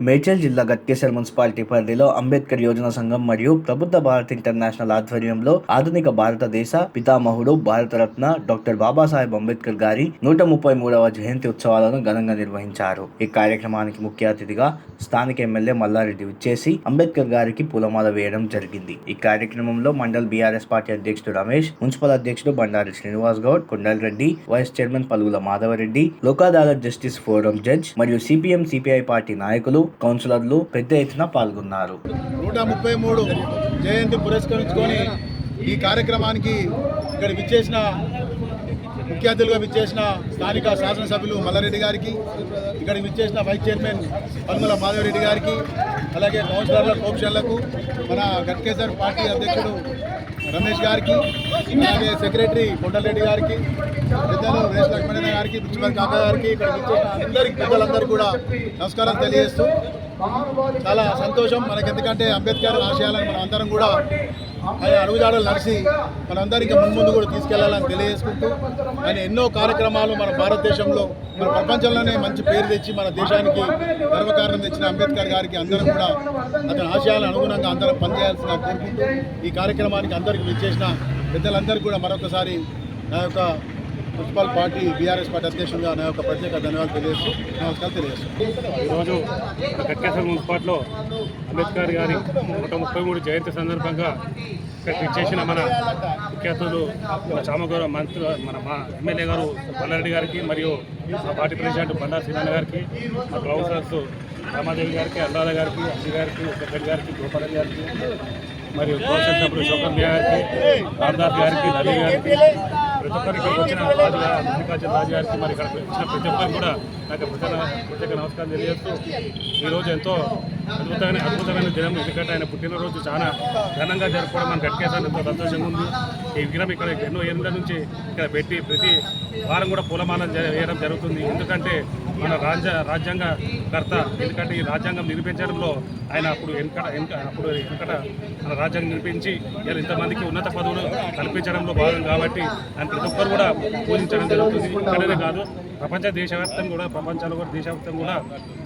మేడ్చల్ జిల్లా గట్కేసర్ మున్సిపాలిటీ పరిధిలో అంబేద్కర్ యోజన సంఘం మరియు ప్రబుద్ధ భారత్ ఇంటర్నేషనల్ ఆధ్వర్యంలో ఆధునిక భారతదేశ పితామహుడు భారతరత్న డాక్టర్ బాబాసాహెబ్ అంబేద్కర్ గారి నూట ముప్పై మూడవ జయంతి ఉత్సవాలను ఘనంగా నిర్వహించారు. ఈ కార్యక్రమానికి ముఖ్య అతిథిగా స్థానిక ఎమ్మెల్యే మల్లారెడ్డి విచ్చేసి అంబేద్కర్ గారికి పూలమాల వేయడం జరిగింది. ఈ కార్యక్రమంలో మండల్ బీఆర్ఎస్ పార్టీ అధ్యక్షుడు రమేష్ మున్సిపల్ అధ్యక్షుడు Bandari Srinivas Goud Kondal Reddy vice chairman Palugula Madhavareddy Lok Adalat justice forum judge మరియు సిపిఎం సిపిఐ పార్టీ నాయకులు కౌన్సిలర్లు పెద్ద ఎత్తున పాల్గొన్నారు. నూట ముప్పై మూడు జయంతి పురస్కరించుకొని ఈ కార్యక్రమానికి ఇక్కడ విచ్చేసిన ముఖ్య అతిథులుగా విచ్చేసిన స్థానిక శాసనసభ్యులు మల్లారెడ్డి గారికి ఇక్కడ విచ్చేసిన వైస్ చైర్మన్ పల్మల మాధవరెడ్డి గారికి అలాగే కౌన్సిలర్ల కోప్షన్లకు మన గట్కేసర్ పార్టీ అధ్యక్షుడు రమేష్ గారికి అలాగే సెక్రటరీ కొండలరెడ్డి గారికి పెద్దలు వేస్ లక్ష్మణ గారికి ప్రిన్సిపల్ కాకా గారికి ఇక్కడ విచ్చేసిన అందరికి కూడా నమస్కారం తెలియజేస్తూ చాలా సంతోషం. మనకెందుకంటే అంబేద్కర్ ఆశయాలను మనం అందరం కూడా అడుగుజాడలు నడిచి మనందరికీ ముందు కూడా తీసుకెళ్ళాలని తెలియజేసుకుంటూ ఆయన ఎన్నో కార్యక్రమాలు మన భారతదేశంలో మన ప్రపంచంలోనే మంచి పేరు తెచ్చి మన దేశానికి గర్వకారణం తెచ్చిన అంబేద్కర్ గారికి అందరం కూడా అతని ఆశయాలను అనుగుణంగా అందరం పనిచేయాల్సిన కోరుకుంటూ ఈ కార్యక్రమానికి అందరికీ విచ్చేసిన పెద్దలందరికీ కూడా మరొకసారి నా యొక్క మున్సిపల్ పార్టీ బీఆర్ఎస్ పార్టీ అధ్యక్షుడిగా నా యొక్క ప్రత్యేక ధన్యవాదాలు తెలియజేస్తూ నమస్కారాలు తెలియజేస్తాను ఈరోజు గట్కేశ్వర మున్సిపాల్లో అంబేద్కర్ గారి నూట ముప్పై మూడు జయంతి సందర్భంగా ఇక్కడ చేసిన మన ముఖ్య అతిథులు మన చామగౌరవ మంత్రి మన మా ఎమ్మెల్యే గారు బల్లారెడ్డి గారికి మరియు మా పార్టీ ప్రెసిడెంట్ బండా శ్రీనాథ్ గారికి మా కౌన్సిలర్స్ రామాదేవి గారికి అల్లాల గారికి అజయ్ గారికి సెక్రటరీ గారికి గోపాల్ గారికి మరియు కౌన్సిల్ సభ్యులు శోకర్ గారికి రామదాస్ గారికి నవీ గారికి ప్రతి ఒక్కరికి వచ్చిన రాజుగా మల్లికార్జున రాజు గారికి మరి ఇక్కడ వచ్చిన ప్రతి ఒక్కరికి కూడా నాకు ప్రధాన ప్రత్యేక నమస్కారం తెలియజేస్తూ ఈరోజు ఎంతో అద్భుతమైన అద్భుతమైన దినం. ఎందుకంటే ఆయన పుట్టినరోజు చాలా ఘనంగా జరుపుకోవడం మనకు గట్కేసాను ఎంతో సంతోషంగా ఉంది. ఈ విగ్రహం ఇక్కడ ఎన్నో ఏళ్ళ నుంచి ఇక్కడ పెట్టి ప్రతి వారం కూడా పూలమాల వేయడం జరుగుతుంది. ఎందుకంటే మన రాజ్య రాజ్యాంగ కర్త ఎందుకంటే ఈ రాజ్యాంగం నిర్మించడంలో ఆయన అప్పుడు వెనకట వెనక అప్పుడు వెనకట మన రాజ్యాంగం నిర్మించి ఇలా ఇంతమందికి ఉన్నత పదవులు కల్పించడంలో భాగం కాబట్టి ఆయన ప్రతి ఒక్కరు కూడా పూజించడం జరుగుతుంది. ఇక్కడనే కాదు ప్రపంచ దేశవ్యాప్తంగా కూడా ప్రపంచంలో కూడా దేశవ్యాప్తంగా కూడా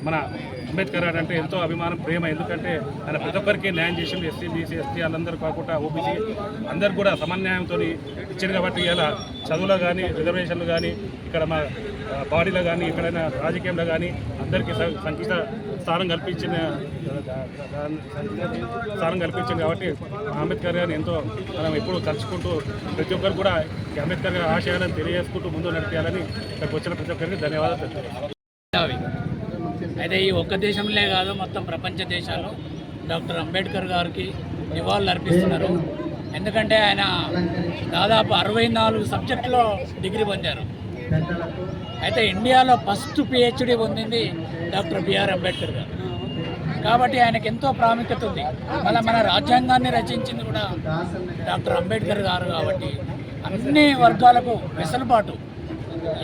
మన అంబేద్కర్ గారు అంటే ఎంతో అభిమానం ప్రేమ. ఎందుకంటే ఆయన ప్రతి ఒక్కరికి న్యాయం చేసింది ఎస్సీ బీసీ ఎస్టీ వాళ్ళందరూ కాకుండా ఓబీసీ అందరు కూడా సమన్యాయంతో ఇచ్చింది కాబట్టి ఇలా చదువులో కానీ రిజర్వేషన్లు కానీ ఇక్కడ మా బాడీలో కానీ ఎక్కడైనా రాజకీయంలో కానీ అందరికీ స- స్థానం కల్పించిన స్థానం కల్పించింది కాబట్టి అంబేద్కర్ గారిని ఎంతో మనం ఎప్పుడూ తలుచుకుంటూ ప్రతి ఒక్కరు కూడా అంబేద్కర్ గారి ఆశయాలను తెలియజేసుకుంటూ ముందు నడిపేయాలని ఇక్కడికి వచ్చిన ప్రతి ఒక్కరికి ధన్యవాదాలు అయితే ఈ ఒక్క దేశంలో కాదు మొత్తం ప్రపంచ దేశాలు డాక్టర్ అంబేద్కర్ గారికి నివాళులు అర్పిస్తున్నారు. ఎందుకంటే ఆయన దాదాపు అరవై నాలుగు సబ్జెక్టులో డిగ్రీ పొందారు. అయితే ఇండియాలో ఫస్ట్ పిహెచ్డి పొందింది డాక్టర్ బిఆర్ అంబేద్కర్ గారు. కాబట్టి ఆయనకి ఎంతో ప్రాముఖ్యత ఉంది. మళ్ళీ మన రాజ్యాంగాన్ని రచించింది కూడా డాక్టర్ అంబేద్కర్ గారు కాబట్టి అన్ని వర్గాలకు వెసులుబాటు.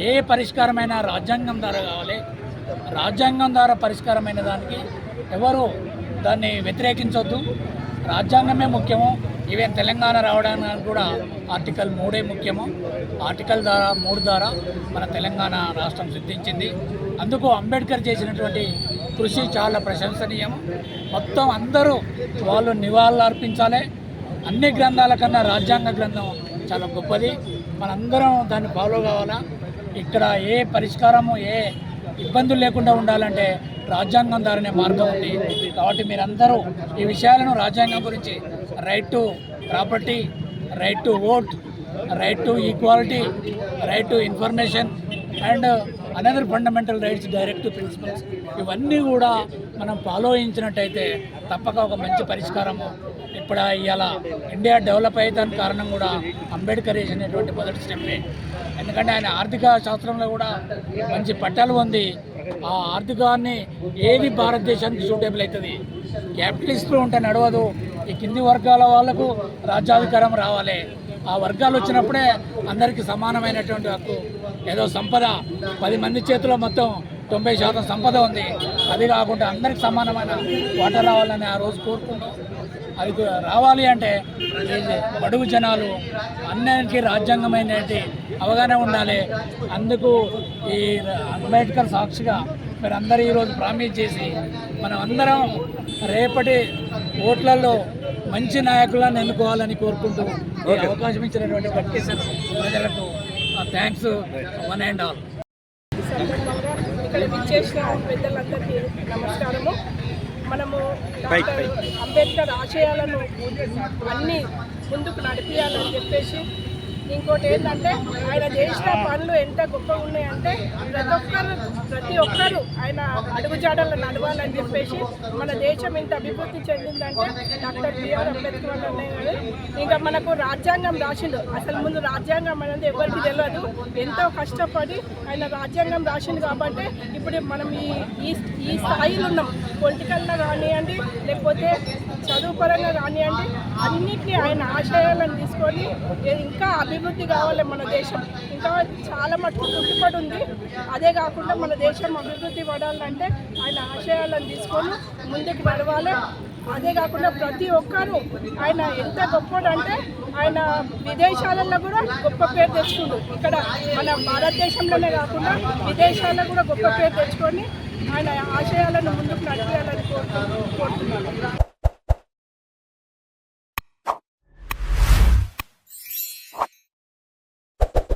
ఏ పరిష్కారమైన రాజ్యాంగం ద్వారా కావాలి రాజ్యాంగం ద్వారా పరిష్కారమైన దానికి ఎవరు దాన్ని వ్యతిరేకించవద్దు రాజ్యాంగమే ముఖ్యము. ఈవెన్ తెలంగాణ రావడానికి కూడా ఆర్టికల్ మూడే ముఖ్యము. ఆర్టికల్ ద్వారా మూడు ద్వారా మన తెలంగాణ రాష్ట్రం సిద్ధించింది. అందుకు అంబేద్కర్ చేసినటువంటి కృషి చాలా ప్రశంసనీయం మొత్తం అందరూ వాళ్ళు నివాళులు అర్పించాలి. అన్ని గ్రంథాల కన్నా రాజ్యాంగ గ్రంథం చాలా గొప్పది. మనందరం దాన్ని ఫాలో కావాలా? ఇక్కడ ఏ పరిష్కారము ఏ ఇబ్బందులు లేకుండా ఉండాలంటే రాజ్యాంగం ద్వారానే మార్గం ఉంది. కాబట్టి మీరందరూ ఈ విషయాలను రాజ్యాంగం గురించి right to property right to vote right to equality right to information and another fundamental rights direct principles ఇవన్నీ కూడా మనం ఫాలో అయించినట్టయితే తప్పక ఒక మంచి పరిష్కారము. ఇప్పుడు ఇవాళ ఇండియా డెవలప్ అయ్యేదానికి కారణం కూడా అంబేద్కర్ వేసినటువంటి మొదటి స్టెప్పే ఎందుకంటే ఆయన ఆర్థిక శాస్త్రంలో కూడా మంచి పట్టాలు ఉంది ఆ ఆర్థికాన్ని ఏది భారతదేశానికి సూటబుల్ అవుతుంది? క్యాపిటలిస్ట్లో ఉంటే నడవదు. ఈ కింది వర్గాల వాళ్ళకు రాజ్యాధికారం రావాలి. ఆ వర్గాలు వచ్చినప్పుడే అందరికీ సమానమైనటువంటి హక్కు. ఏదో సంపద. పది మంది చేతిలో మొత్తం తొంభై శాతం సంపద ఉంది. అది కాకుండా అందరికి సమానమైన వాటర్ రావాలని ఆ రోజు కోరుకుంటాం అది రావాలి అంటే బడుగు జనాలు అన్నిటికీ రాజ్యాంగమైనటువంటి అవగాహన ఉండాలి. అందుకు ఈ అంబేద్కర్ సాక్షిగా మీరు అందరూ ఈరోజు ప్రామిస్ చేసి మనం అందరం రేపటి ఓట్లలో మంచి నాయకులను ఎన్నుకోవాలని కోరుకుంటూ అవకాశం ఇచ్చినటువంటి కట్కేశ్వర ప్రజలకు థ్యాంక్స్ వన్ అండ్ ఆల్ సందర్భంగా ఇక్కడ విచ్చేసిన పెద్దలందరికీ నమస్కారము. మనము అంబేద్కర్ ఆశయాలను అన్ని ముందుకు నడిపించాలని చెప్పేసి ఇంకోటి ఏంటంటే ఆయన చేసిన పనులు ఎంత గొప్పగా ఉన్నాయంటే ప్రతి ఒక్కరు ప్రతి ఒక్కరు ఆయన అడుగుజాడలు నడవాలని చెప్పేసి మన దేశం ఇంత అభివృద్ధి చెందిందంటే డాక్టర్ బిఆర్ అంబేద్కర్ అన్నయ్య గారు ఇంకా మనకు రాజ్యాంగం రాసిండు. అసలు ముందు రాజ్యాంగం అనేది ఎవరికి తెలియదు ఎంతో కష్టపడి ఆయన రాజ్యాంగం రాసిండు కాబట్టి ఇప్పుడు మనం ఈ ఈ ఈ స్థాయిలో ఉన్నాం. పొలిటికల్లో కానివ్వండి లేకపోతే పరంగా కానివ్వండి అన్నిటినీ ఆయన ఆశయాలను తీసుకొని ఇంకా అభివృద్ధి కావాలి మన దేశం. ఇంకా చాలా మటుకు కుంటుపడి ఉంది. అదే కాకుండా మన దేశం అభివృద్ధి పడాలంటే ఆయన ఆశయాలను తీసుకొని ముందుకు నడవాలి. అదే కాకుండా ప్రతి ఒక్కరూ ఆయన ఎంత గొప్పడంటే ఆయన విదేశాలలో కూడా గొప్ప పేరు తెచ్చుకుండు. ఇక్కడ మన భారతదేశంలోనే కాకుండా విదేశాల్లో కూడా గొప్ప పేరు తెచ్చుకొని ఆయన ఆశయాలను ముందుకు నడిపేయాలని కోరుతున్నాను కోరుతున్నాను